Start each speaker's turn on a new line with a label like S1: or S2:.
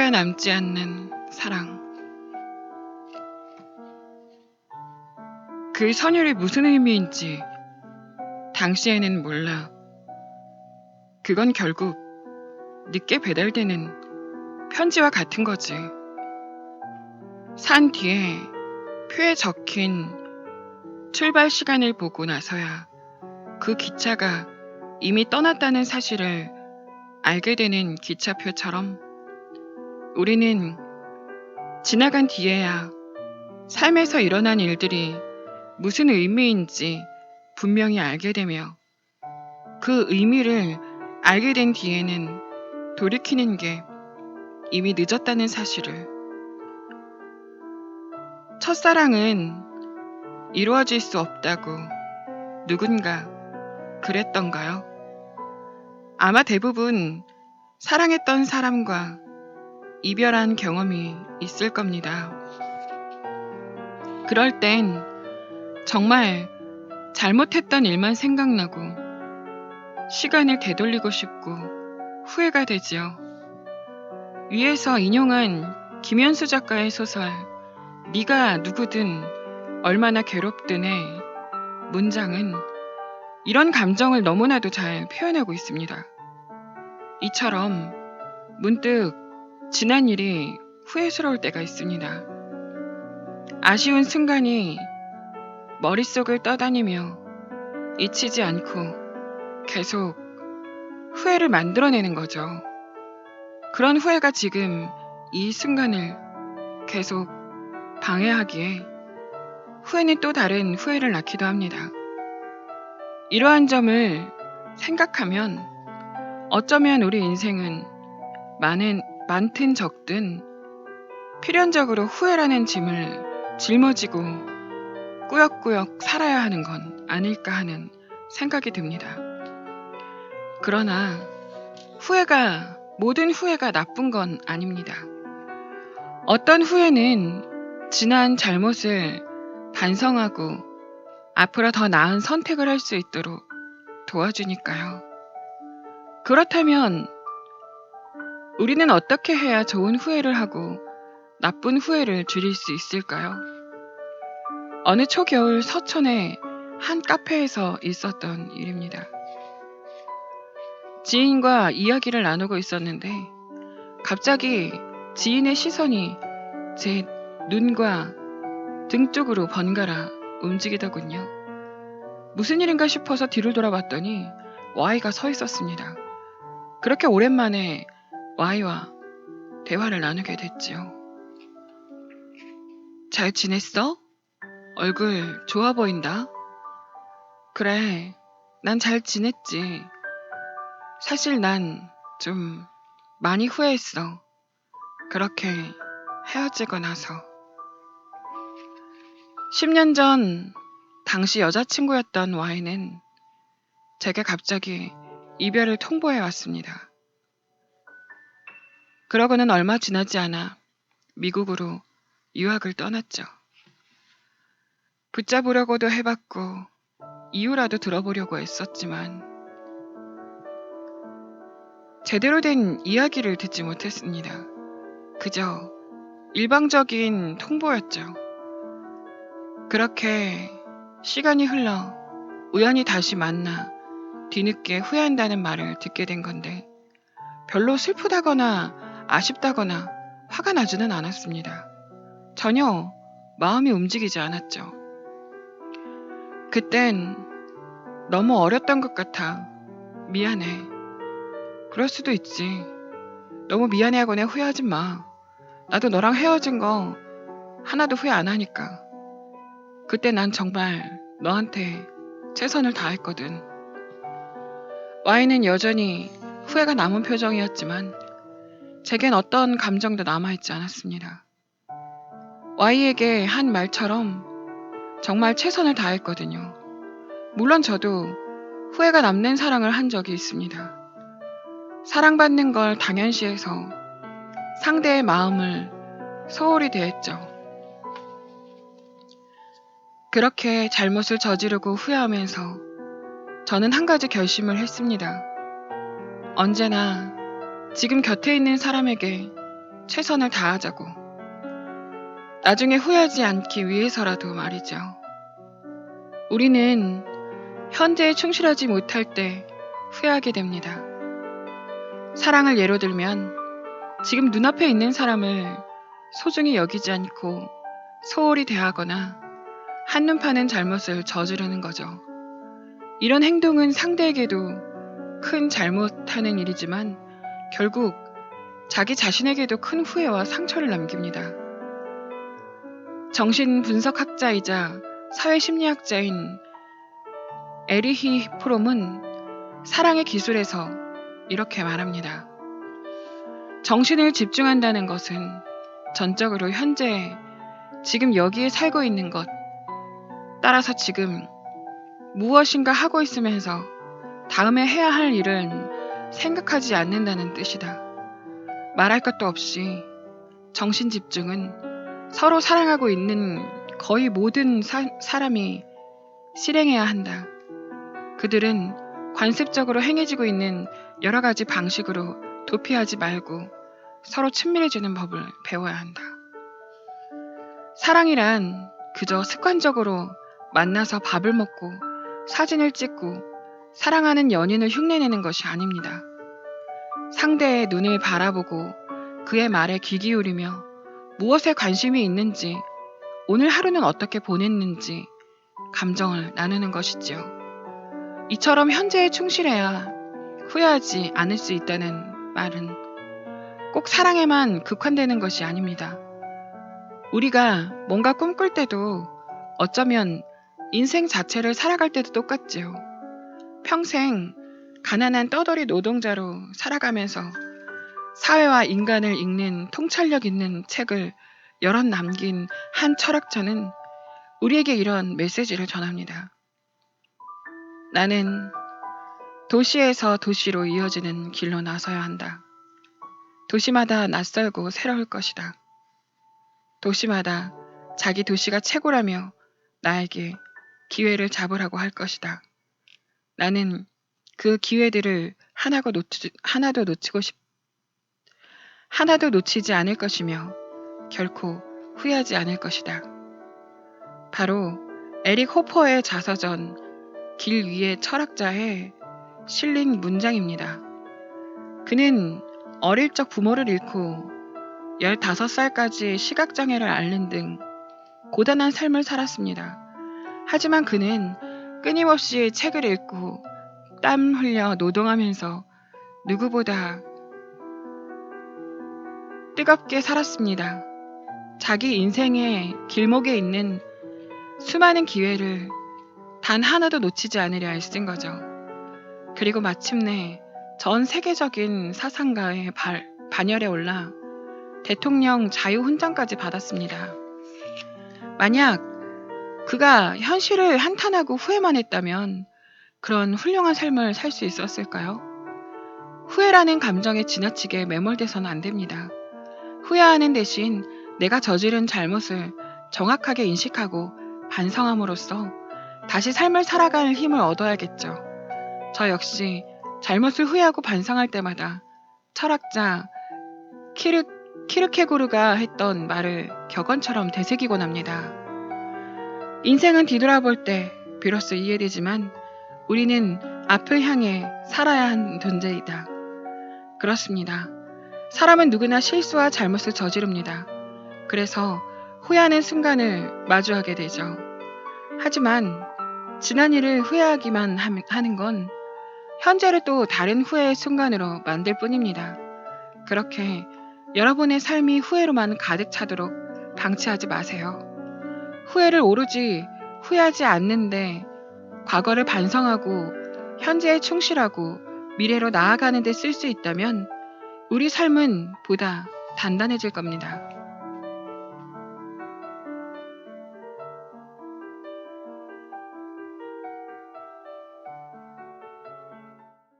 S1: 후회가 남지 않는 사랑. 그 선율이 무슨 의미인지 당시에는 몰라. 그건 결국 늦게 배달되는 편지와 같은 거지. 산 뒤에 표에 적힌 출발 시간을 보고 나서야 그 기차가 이미 떠났다는 사실을 알게 되는 기차표처럼 우리는 지나간 뒤에야 삶에서 일어난 일들이 무슨 의미인지 분명히 알게 되며 그 의미를 알게 된 뒤에는 돌이키는 게 이미 늦었다는 사실을 첫사랑은 이루어질 수 없다고 누군가 그랬던가요? 아마 대부분 사랑했던 사람과 이별한 경험이 있을 겁니다. 그럴 땐 정말 잘못했던 일만 생각나고 시간을 되돌리고 싶고 후회가 되지요. 위에서 인용한 김현수 작가의 소설 네가 누구든 얼마나 괴롭든의 문장은 이런 감정을 너무나도 잘 표현하고 있습니다. 이처럼 문득 지난 일이 후회스러울 때가 있습니다. 아쉬운 순간이 머릿속을 떠다니며 잊히지 않고 계속 후회를 만들어내는 거죠. 그런 후회가 지금 이 순간을 계속 방해하기에 후회는 또 다른 후회를 낳기도 합니다. 이러한 점을 생각하면 어쩌면 우리 인생은 많은 많든 적든 필연적으로 후회라는 짐을 짊어지고 꾸역꾸역 살아야 하는 건 아닐까 하는 생각이 듭니다. 그러나 후회가 모든 후회가 나쁜 건 아닙니다. 어떤 후회는 지난 잘못을 반성하고 앞으로 더 나은 선택을 할 수 있도록 도와주니까요. 그렇다면 우리는 어떻게 해야 좋은 후회를 하고 나쁜 후회를 줄일 수 있을까요? 어느 초겨울 서촌의 한 카페에서 있었던 일입니다. 지인과 이야기를 나누고 있었는데 갑자기 지인의 시선이 제 눈과 등 쪽으로 번갈아 움직이더군요. 무슨 일인가 싶어서 뒤를 돌아봤더니 Y가 서 있었습니다. 그렇게 오랜만에 Y와 대화를 나누게 됐지요. 잘 지냈어? 얼굴 좋아 보인다. 그래, 난 잘 지냈지. 사실 난 좀 많이 후회했어. 그렇게 헤어지고 나서. 10년 전 당시 여자친구였던 Y는 제게 갑자기 이별을 통보해 왔습니다. 그러고는 얼마 지나지 않아 미국으로 유학을 떠났죠. 붙잡으려고도 해봤고 이유라도 들어보려고 했었지만 제대로 된 이야기를 듣지 못했습니다. 그저 일방적인 통보였죠. 그렇게 시간이 흘러 우연히 다시 만나 뒤늦게 후회한다는 말을 듣게 된 건데 별로 슬프다거나 아쉽다거나 화가 나지는 않았습니다. 전혀 마음이 움직이지 않았죠. 그땐 너무 어렸던 것 같아 미안해. 그럴 수도 있지. 너무 미안해하거나 후회하지 마. 나도 너랑 헤어진 거 하나도 후회 안 하니까. 그때 난 정말 너한테 최선을 다했거든. Y는 여전히 후회가 남은 표정이었지만 제겐 어떤 감정도 남아있지 않았습니다. Y에게 한 말처럼 정말 최선을 다했거든요. 물론 저도 후회가 남는 사랑을 한 적이 있습니다. 사랑받는 걸 당연시해서 상대의 마음을 소홀히 대했죠. 그렇게 잘못을 저지르고 후회하면서 저는 한 가지 결심을 했습니다. 언제나 지금 곁에 있는 사람에게 최선을 다하자고. 나중에 후회하지 않기 위해서라도 말이죠. 우리는 현재에 충실하지 못할 때 후회하게 됩니다. 사랑을 예로 들면 지금 눈앞에 있는 사람을 소중히 여기지 않고 소홀히 대하거나 한눈 파는 잘못을 저지르는 거죠. 이런 행동은 상대에게도 큰 잘못하는 일이지만 결국 자기 자신에게도 큰 후회와 상처를 남깁니다. 정신 분석학자이자 사회심리학자인 에리히 프롬은 사랑의 기술에서 이렇게 말합니다. 정신을 집중한다는 것은 전적으로 현재 지금 여기에 살고 있는 것, 따라서 지금 무엇인가 하고 있으면서 다음에 해야 할 일은 생각하지 않는다는 뜻이다. 말할 것도 없이 정신 집중은 서로 사랑하고 있는 거의 모든 사, 사람이 실행해야 한다. 그들은 관습적으로 행해지고 있는 여러 가지 방식으로 도피하지 말고 서로 친밀해지는 법을 배워야 한다. 사랑이란 그저 습관적으로 만나서 밥을 먹고 사진을 찍고 사랑하는 연인을 흉내내는 것이 아닙니다. 상대의 눈을 바라보고 그의 말에 귀 기울이며 무엇에 관심이 있는지 오늘 하루는 어떻게 보냈는지 감정을 나누는 것이지요. 이처럼 현재에 충실해야 후회하지 않을 수 있다는 말은 꼭 사랑에만 극한되는 것이 아닙니다. 우리가 뭔가 꿈꿀 때도 어쩌면 인생 자체를 살아갈 때도 똑같지요. 평생 가난한 떠돌이 노동자로 살아가면서 사회와 인간을 읽는 통찰력 있는 책을 여럿 남긴 한 철학자는 우리에게 이런 메시지를 전합니다. 나는 도시에서 도시로 이어지는 길로 나서야 한다. 도시마다 낯설고 새로울 것이다. 도시마다 자기 도시가 최고라며 나에게 기회를 잡으라고 할 것이다. 나는 그 기회들을 하나도, 놓치, 하나도 놓치고 싶, 하나도 놓치지 않을 것이며 결코 후회하지 않을 것이다. 바로 에릭 호퍼의 자서전 길 위의 철학자에 실린 문장입니다. 그는 어릴 적 부모를 잃고 15살까지 시각장애를 앓는 등 고단한 삶을 살았습니다. 하지만 그는 끊임없이 책을 읽고 땀 흘려 노동하면서 누구보다 뜨겁게 살았습니다. 자기 인생의 길목에 있는 수많은 기회를 단 하나도 놓치지 않으려 애쓴 거죠. 그리고 마침내 전 세계적인 사상가의 발, 반열에 올라 대통령 자유훈장까지 받았습니다. 만약 그가 현실을 한탄하고 후회만 했다면 그런 훌륭한 삶을 살 수 있었을까요? 후회라는 감정에 지나치게 매몰돼서는 안 됩니다. 후회하는 대신 내가 저지른 잘못을 정확하게 인식하고 반성함으로써 다시 삶을 살아갈 힘을 얻어야겠죠. 저 역시 잘못을 후회하고 반성할 때마다 철학자 키르, 키르케고르가 했던 말을 격언처럼 되새기곤 합니다. 인생은 뒤돌아볼 때 비로소 이해되지만 우리는 앞을 향해 살아야 하는 존재이다. 그렇습니다. 사람은 누구나 실수와 잘못을 저지릅니다. 그래서 후회하는 순간을 마주하게 되죠. 하지만 지난 일을 후회하기만 하는 건 현재를 또 다른 후회의 순간으로 만들 뿐입니다. 그렇게 여러분의 삶이 후회로만 가득 차도록 방치하지 마세요. 후회를 오로지 후회하지 않는데 과거를 반성하고 현재에 충실하고 미래로 나아가는 데 쓸 수 있다면 우리 삶은 보다 단단해질 겁니다.